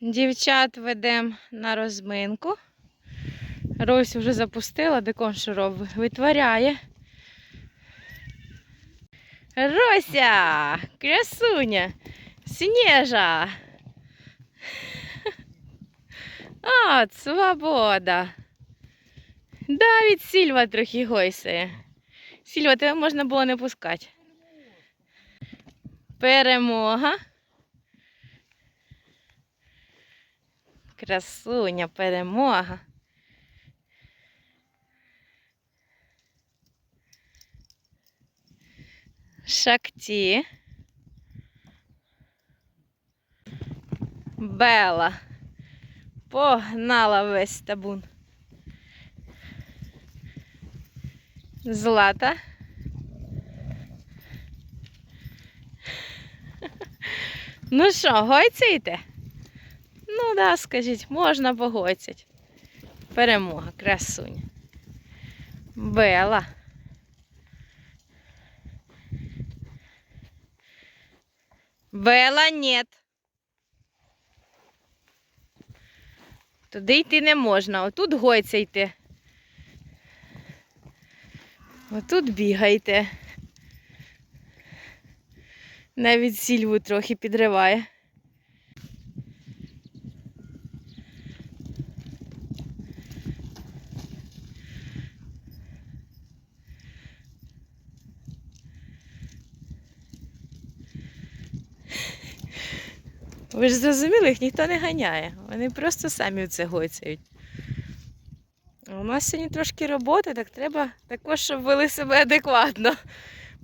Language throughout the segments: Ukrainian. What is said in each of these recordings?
Дівчат ведемо на розминку. Рось вже запустила, декон робить. Витворяє. Рося! Красуня! Снежа! От, свобода! Давід Сільва трохи гойсає. Сільва, тебе можна було не пускати. Перемога. Красуня, перемога. Шакті. Бела. Погнала весь табун. Злата. Ну що, гойцяєте? Ну да, скажіть, можна погойцять. Перемога, красуня. Бела. Бела, нет. Туди йти не можна, отут гойця йти. Отут бігайте. Навіть сільву трохи підриває. Ви ж зрозуміли, їх ніхто не ганяє. Вони просто самі це гойцяють. У нас сьогодні трошки роботи, так треба також, щоб вели себе адекватно.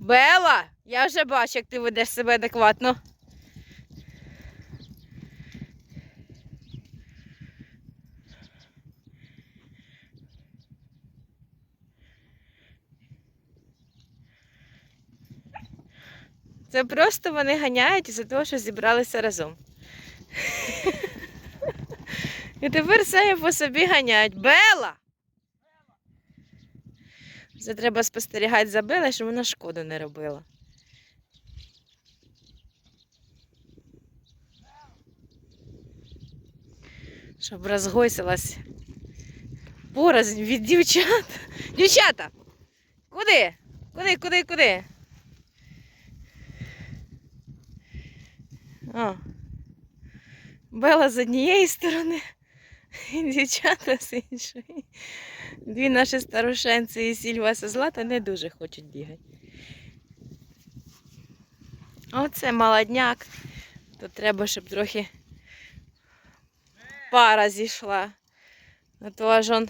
Бела, я вже бачу, як ти ведеш себе адекватно. Це просто вони ганяють із-за того, що зібралися разом. І тепер самі по собі ганяють. Бела! Це треба спостерігати за Белою, щоб вона шкоду не робила. Щоб розгойсилась порознь від дівчат. Дівчата! Куди? Куди, куди, куди? О. Бела з однієї сторони, і дівчата з іншої. Дві наші старушенці і Сільваса Злата не дуже хочуть бігати. Оце молодняк. То треба, щоб трохи пара зійшла. А то аж он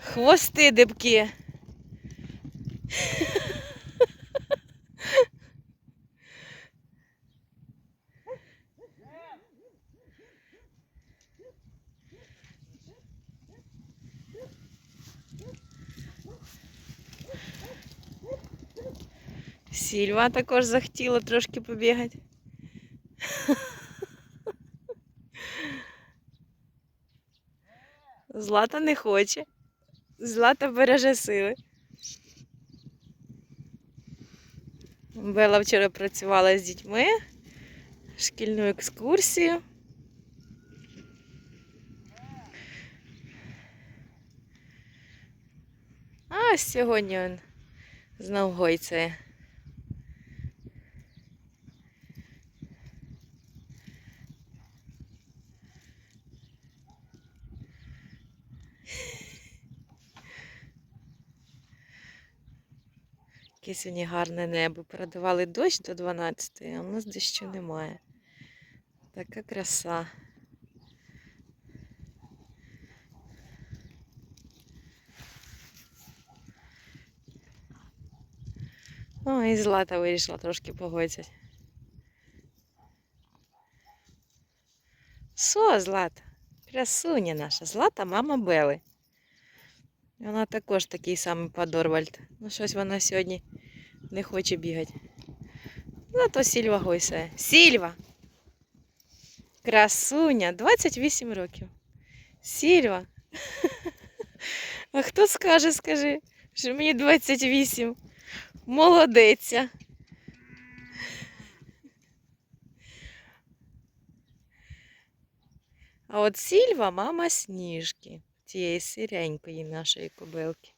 хвости дибки. Сільва також захотіла трошки побігати. Злата не хоче. Злата береже сили. Бела вчора працювала з дітьми, шкільну екскурсію. А сьогодні він знов гойцеє. Яке сьогодні гарне небо. Передавали дощ до 12, а у нас дощу немає. Така краса. О, і Злата вирішила трошки погодитися. Со, Злата? Красуня наша. Злата мама Бели. Вона також такий самий подорвальд. Ну, щось вона сьогодні не хоче бігати. Зато Сільва гойсає. Сільва! Красуня, 28 років. Сільва. А хто скаже, скажи, що мені 28. Молодеця. А от Сільва мама сніжки, тієї сиренької нашої кобилки.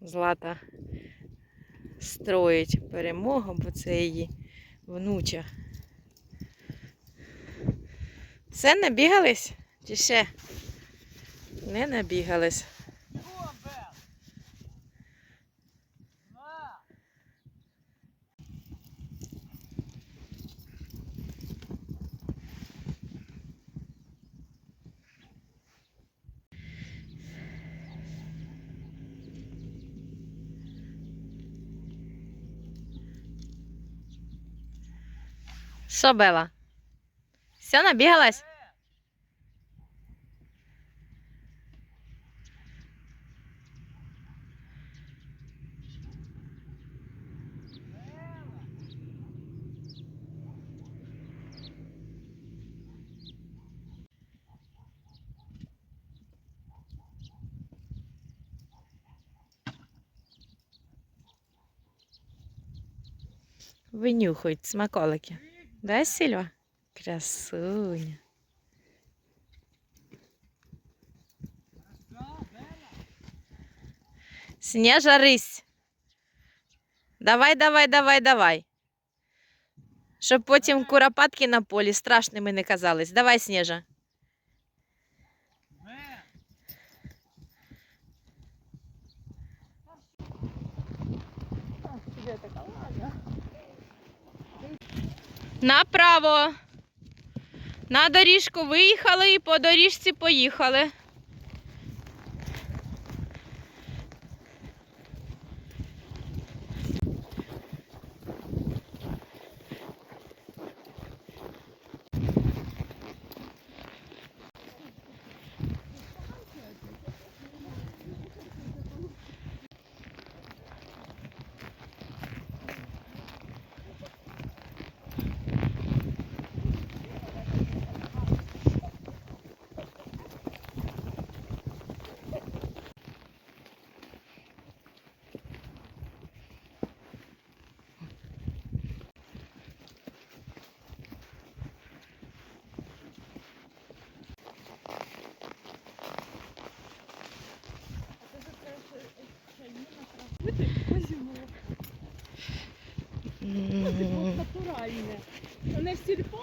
Злата строїть перемогу, бо це її внуча. Все, набігались? Чи ще? Не набігались. Що, Бела? Все, набігалась? Винюхають смаколики. Да, Сільва? Красуня. Снежа рись. Давай, давай, давай, давай. Щоб потім куропатки на полі страшними не казались. Давай, Снежа. Направо. На доріжку виїхали і по доріжці поїхали. Натуральне. Не в сільпо,